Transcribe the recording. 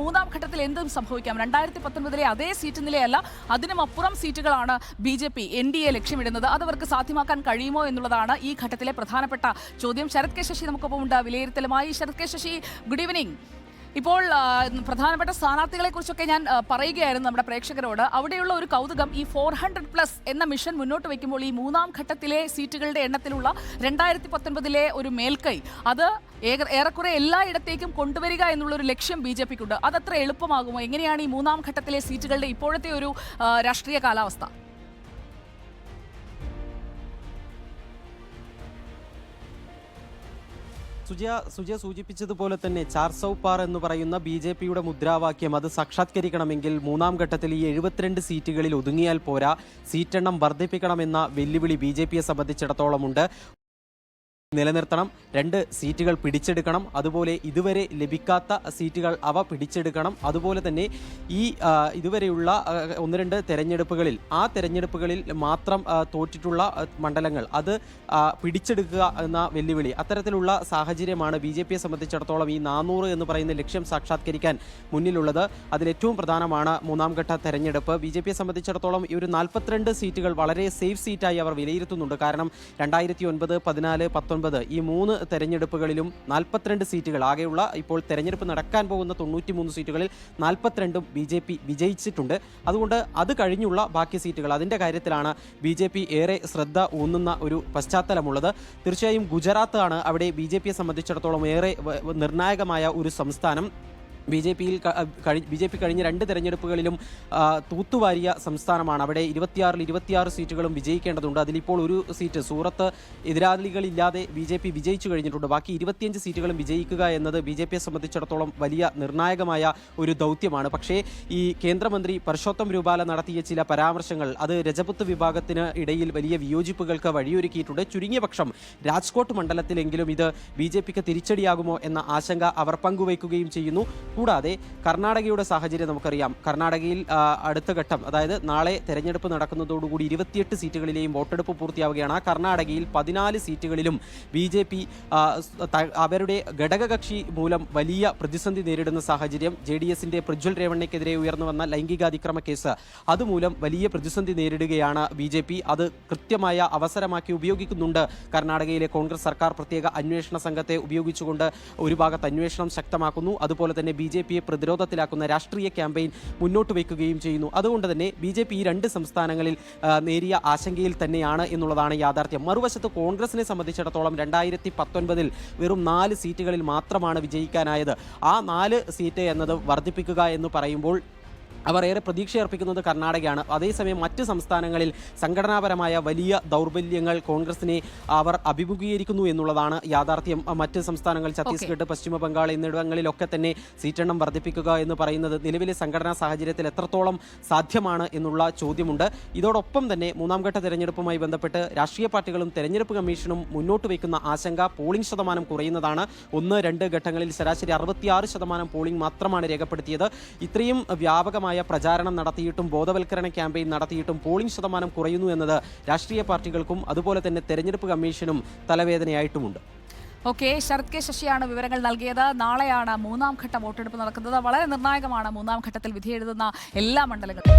മൂന്നാം ഘട്ടത്തിൽ എന്തും സംഭവിക്കാം. രണ്ടായിരത്തി പത്തൊൻപതിലെ അതേ സീറ്റ് നിലയല്ല അതിനും അപ്പുറം സീറ്റുകളാണ് B J P N D A ലക്ഷ്യമിടുന്നത്. അതവർക്ക് സാധ്യമാക്കാൻ കഴിയുമോ എന്നുള്ളതാണ് ഈ ഘട്ടത്തിലെ പ്രധാനപ്പെട്ട ചോദ്യം. ശരത് കെ ശശി നമുക്കൊപ്പം ഉണ്ട്. വിലയിരുത്തലുമായി Sarath K Sasi good evening ഇപ്പോൾ പ്രധാനപ്പെട്ട സ്ഥാനാർത്ഥികളെ കുറിച്ചൊക്കെ ഞാൻ പറയുകയായിരുന്നു നമ്മുടെ പ്രേക്ഷകരോട്. അവിടെയുള്ള ഒരു കൗതുകം ഈ ഫോർ ഹൺഡ്രഡ് പ്ലസ് എന്ന മിഷൻ മുന്നോട്ട് വയ്ക്കുമ്പോൾ ഈ മൂന്നാം ഘട്ടത്തിലെ സീറ്റുകളുടെ എണ്ണത്തിലുള്ള രണ്ടായിരത്തി പത്തൊൻപതിലെ ഒരു മേൽക്കൈ അത് ഏറെക്കുറെ എല്ലായിടത്തേക്കും കൊണ്ടുവരിക എന്നുള്ള ഒരു ലക്ഷ്യം ബി ജെ പിക്കുണ്ട്. അതത്ര എളുപ്പമാകുമോ? എങ്ങനെയാണ് ഈ മൂന്നാം ഘട്ടത്തിലെ സീറ്റുകളുടെ ഇപ്പോഴത്തെ ഒരു രാഷ്ട്രീയ കാലാവസ്ഥ? സുജയ സുജയ സൂചിപ്പിച്ചതുപോലെ തന്നെ ചാർ സൗ പാർ എന്ന് പറയുന്ന ബി ജെ പിയുടെ മുദ്രാവാക്യം അത് സാക്ഷാത്കരിക്കണമെങ്കിൽ മൂന്നാം ഘട്ടത്തിൽ ഈ എഴുപത്തിരണ്ട് സീറ്റുകളിൽ ഒതുങ്ങിയാൽ പോരാ. സീറ്റെണ്ണം വർദ്ധിപ്പിക്കണമെന്ന വെല്ലുവിളി ബി ജെ പിയെ സംബന്ധിച്ചിടത്തോളമുണ്ട്. നിലനിർത്തണം. രണ്ട് സീറ്റുകൾ പിടിച്ചെടുക്കണം. അതുപോലെ ഇതുവരെ ലഭിക്കാത്ത സീറ്റുകൾ അവ പിടിച്ചെടുക്കണം. അതുപോലെ തന്നെ ഈ ഇതുവരെയുള്ള ഒന്ന് രണ്ട് തെരഞ്ഞെടുപ്പുകളിൽ ആ തെരഞ്ഞെടുപ്പുകളിൽ മാത്രം തോറ്റിട്ടുള്ള മണ്ഡലങ്ങൾ അത് പിടിച്ചെടുക്കുക എന്ന വെല്ലുവിളി. അത്തരത്തിലുള്ള സാഹചര്യമാണ് ബി ജെ പിയെ സംബന്ധിച്ചിടത്തോളം ഈ നാനൂറ് എന്ന് പറയുന്ന ലക്ഷ്യം സാക്ഷാത്കരിക്കാൻ മുന്നിലുള്ളത്. അതിലേറ്റവും പ്രധാനമാണ് മൂന്നാം ഘട്ട തെരഞ്ഞെടുപ്പ്. ബി ജെ പിയെ സംബന്ധിച്ചിടത്തോളം ഈ ഒരു നാൽപ്പത്തിരണ്ട് സീറ്റുകൾ വളരെ സേഫ് സീറ്റായി അവർ വിലയിരുത്തുന്നുണ്ട്. കാരണം രണ്ടായിരത്തി ഒൻപത് പതിനാല് പത്തൊൻപത് ഈ മൂന്ന് തെരഞ്ഞെടുപ്പുകളിലും നാൽപ്പത്തിരണ്ട് സീറ്റുകൾ. ആകെയുള്ള ഇപ്പോൾ തെരഞ്ഞെടുപ്പ് നടക്കാൻ പോകുന്ന തൊണ്ണൂറ്റി മൂന്ന് സീറ്റുകളിൽ നാൽപ്പത്തിരണ്ടും ബി ജെ പി വിജയിച്ചിട്ടുണ്ട്. അതുകൊണ്ട് അത് കഴിഞ്ഞുള്ള ബാക്കി സീറ്റുകൾ. അതിന്റെ കാര്യത്തിലാണ് ബി ജെ പി ഏറെ ശ്രദ്ധ ഊന്നുന്ന ഒരു പശ്ചാത്തലമുള്ളത്. തീർച്ചയായും ഗുജറാത്ത് ആണ് അവിടെ ബി ജെ പിയെ സംബന്ധിച്ചിടത്തോളം ഏറെ നിർണായകമായ ഒരു സംസ്ഥാനം. ബി ജെ പിയിൽ ബി ജെ പി കഴിഞ്ഞ രണ്ട് തെരഞ്ഞെടുപ്പുകളിലും തൂത്തുവാരിയ സംസ്ഥാനമാണ്. അവിടെ ഇരുപത്തിയാറിൽ ഇരുപത്തിയാറ് സീറ്റുകളും വിജയിക്കേണ്ടതുണ്ട്. അതിലിപ്പോൾ ഒരു സീറ്റ് സൂറത്ത് എതിരാളികളില്ലാതെ ബി ജെ പി വിജയിച്ചു കഴിഞ്ഞിട്ടുണ്ട്. ബാക്കി ഇരുപത്തിയഞ്ച് സീറ്റുകളും വിജയിക്കുക എന്നത് ബി ജെ പിയെ സംബന്ധിച്ചിടത്തോളം വലിയ നിർണായകമായ ഒരു ദൗത്യമാണ്. പക്ഷേ ഈ കേന്ദ്രമന്ത്രി പരഷോത്തം രൂപാല നടത്തിയ ചില പരാമർശങ്ങൾ അത് രജപുത്ത് വിഭാഗത്തിന് ഇടയിൽ വലിയ വിയോജിപ്പുകൾക്ക് വഴിയൊരുക്കിയിട്ടുണ്ട്. ചുരുങ്ങിയ പക്ഷം രാജ്കോട്ട് മണ്ഡലത്തിലെങ്കിലും ഇത് ബി ജെ പിക്ക് തിരിച്ചടിയാകുമോ എന്ന ആശങ്ക അവർ പങ്കുവയ്ക്കുകയും ചെയ്യുന്നു. കൂടാതെ കർണാടകയുടെ സാഹചര്യം നമുക്കറിയാം. കർണാടകയിൽ അടുത്ത ഘട്ടം അതായത് നാളെ തെരഞ്ഞെടുപ്പ് നടക്കുന്നതോടുകൂടി ഇരുപത്തിയെട്ട് സീറ്റുകളിലെയും വോട്ടെടുപ്പ് പൂർത്തിയാവുകയാണ്. കർണാടകയിൽ പതിനാല് സീറ്റുകളിലും ബി ജെ പി അവരുടെ ഘടകകക്ഷി മൂലം വലിയ പ്രതിസന്ധി നേരിടുന്ന സാഹചര്യം ജെ ഡി എസിന്റെ പ്രജ്വൽ രേവണ്ണയ്ക്കെതിരെ ഉയർന്നു വന്ന ലൈംഗികാതിക്രമ കേസ്. അതുമൂലം വലിയ പ്രതിസന്ധി നേരിടുകയാണ് ബി ജെ പി. അത് കൃത്യമായ അവസരമാക്കി ഉപയോഗിക്കുന്നുണ്ട് കർണാടകയിലെ കോൺഗ്രസ് സർക്കാർ പ്രത്യേക അന്വേഷണ സംഘത്തെ ഉപയോഗിച്ചുകൊണ്ട് ഒരു ഭാഗത്ത് അന്വേഷണം ശക്തമാക്കുന്നു. അതുപോലെ തന്നെ ബി ജെ പിയെ പ്രതിരോധത്തിലാക്കുന്ന രാഷ്ട്രീയ ക്യാമ്പയിൻ മുന്നോട്ട് വയ്ക്കുകയും ചെയ്യുന്നു. അതുകൊണ്ട് തന്നെ ബി ജെ പി ഈ രണ്ട് സംസ്ഥാനങ്ങളിൽ നേരിയ ആശങ്കയിൽ തന്നെയാണ് എന്നുള്ളതാണ് യാഥാർത്ഥ്യം. മറുവശത്ത് കോൺഗ്രസിനെ സംബന്ധിച്ചിടത്തോളം രണ്ടായിരത്തി പത്തൊൻപതിൽ വെറും നാല് സീറ്റുകളിൽ മാത്രമാണ് വിജയിക്കാനായത്. ആ നാല് സീറ്റ് എന്നത് വർദ്ധിപ്പിക്കുക എന്ന് പറയുമ്പോൾ അവർ ഏറെ പ്രതീക്ഷയർപ്പിക്കുന്നത് കർണാടകയാണ്. അതേസമയം മറ്റ് സംസ്ഥാനങ്ങളിൽ സംഘടനാപരമായ വലിയ ദൗർബല്യങ്ങൾ കോൺഗ്രസിനെ അവർ അഭിമുഖീകരിക്കുന്നു എന്നുള്ളതാണ് യാഥാർത്ഥ്യം. മറ്റ് സംസ്ഥാനങ്ങൾ ഛത്തീസ്ഗഡ് പശ്ചിമ ബംഗാൾ എന്നിവിടങ്ങളിലൊക്കെ തന്നെ സീറ്റെണ്ണം വർദ്ധിപ്പിക്കുക എന്ന് പറയുന്നത് നിലവിലെ സംഘടനാ സാഹചര്യത്തിൽ എത്രത്തോളം സാധ്യമാണ് എന്നുള്ള ചോദ്യമുണ്ട്. ഇതോടൊപ്പം തന്നെ മൂന്നാംഘട്ട തെരഞ്ഞെടുപ്പുമായി ബന്ധപ്പെട്ട് രാഷ്ട്രീയ പാർട്ടികളും തെരഞ്ഞെടുപ്പ് കമ്മീഷനും മുന്നോട്ട് വയ്ക്കുന്ന ആശങ്ക പോളിംഗ് ശതമാനം കുറയുന്നതാണ്. ഒന്ന് രണ്ട് ഘട്ടങ്ങളിൽ ശരാശരി അറുപത്തിയാറ് ശതമാനം പോളിംഗ് മാത്രമാണ് രേഖപ്പെടുത്തിയത്. ഇത്രയും വ്യാപകമായ പ്രചാരണം നടത്തിയിട്ടും ബോധവൽക്കരണ ക്യാമ്പയിൻ നടത്തിയിട്ടും പോളിംഗ് ശതമാനം കുറയുന്നു എന്നത് രാഷ്ട്രീയ പാർട്ടികൾക്കും അതുപോലെ തന്നെ തെരഞ്ഞെടുപ്പ് കമ്മീഷനും തലവേദനയായിട്ടുമുണ്ട്. ഓക്കെ ശരത് കെ ശശിയാണ് വിവരങ്ങൾ നൽകിയത്. നാളെയാണ് മൂന്നാം ഘട്ട വോട്ടെടുപ്പ് നടക്കുന്നത്. വളരെ നിർണായകമാണ് മൂന്നാം ഘട്ടത്തിൽ വിധിയെഴുതുന്ന എല്ലാ മണ്ഡലങ്ങളും